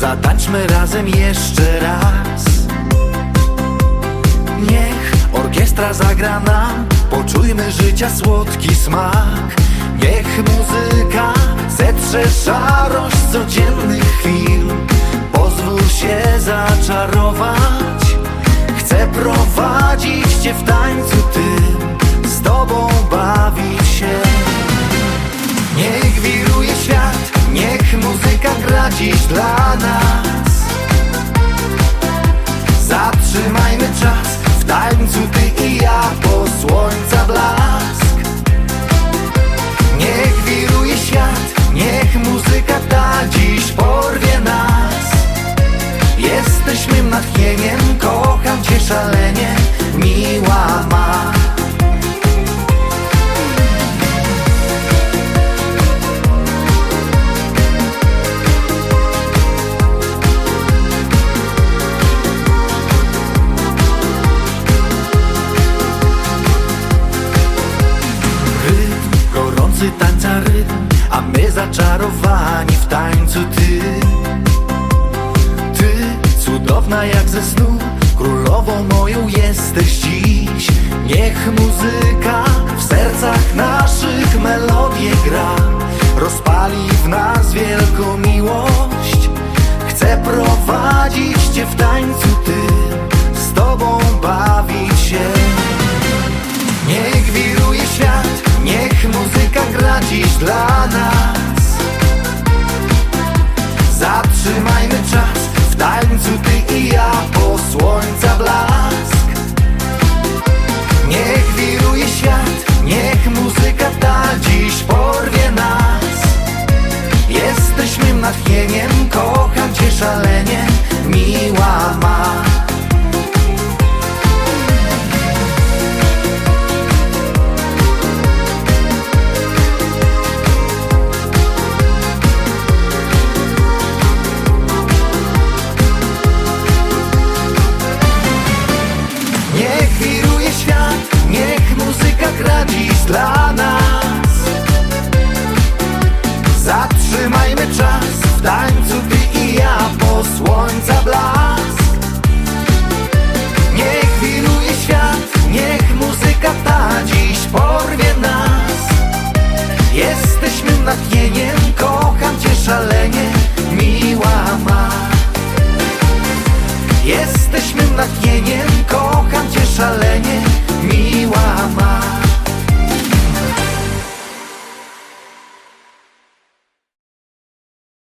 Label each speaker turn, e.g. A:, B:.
A: Zatańczmy razem jeszcze raz. Niech orkiestra zagra nam. Poczujmy życia słodki smak. Niech muzyka zetrze szarość codziennych chwil. Pozwól się zaczarować. Chcę prowadzić Cię w tańcu tym Z Tobą bawić się. Niech wiruje świat. Niech muzyka gra dziś dla Ty i ja Po słońca blask. Niech wiruje świat Niech muzyka ta dziś porwie nas. Jesteś mym natchnieniem Kocham Cię szalenie Miła ma zaczarowani w tańcu Ty. Ty, cudowna jak ze snu Królową moją jesteś dziś. Niech muzyka w sercach naszych melodię gra. Rozpali w nas wielką miłość. Chcę prowadzić Cię w tańcu niech muzyka gra dziś dla nas. Zatrzymajmy czas. W tańcu ty i ja po słońca blask dla nas. Zatrzymajmy czas w tańcu ty i ja po słońca blask. Niech wiruje świat, niech muzyka ta dziś porwie nas. Jesteś mym natchnieniem, kocham cię szalenie